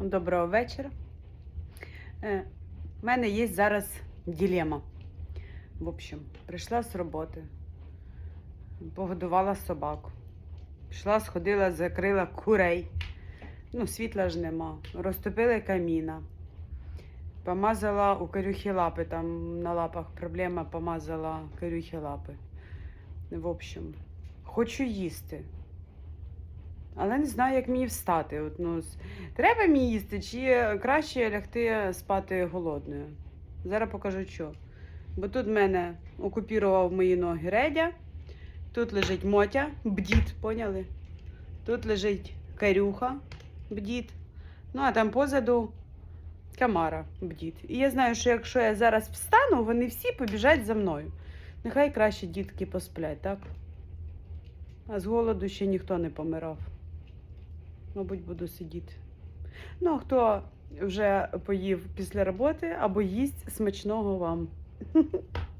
Доброго вечора. Е, У мене є зараз дилема. В общем, прийшла з роботи, погодувала собаку. Пішла, сходила, закрила курей. Ну, світла ж нема. Розтопила каміна. Помазала у корюхи лапи, там на лапах проблема, помазала корюхи лапи. В общем, хочу їсти. Але не знаю, як мені встати. От, ну, треба мені їсти, чи краще лягти спати голодною. Зараз покажу що. Бо тут мене окупірував мої ноги редя, тут лежить мотя, бдіт, поняли? Тут лежить карюха, бдіт. Ну, а там позаду камара бдіт. І я знаю, що якщо я зараз встану, вони всі побіжать за мною. Нехай краще дітки посплять, так? А з голоду ще ніхто не помирав. Мабуть, буду сидіти. Ну, а хто вже поїв після роботи або їсть смачного вам.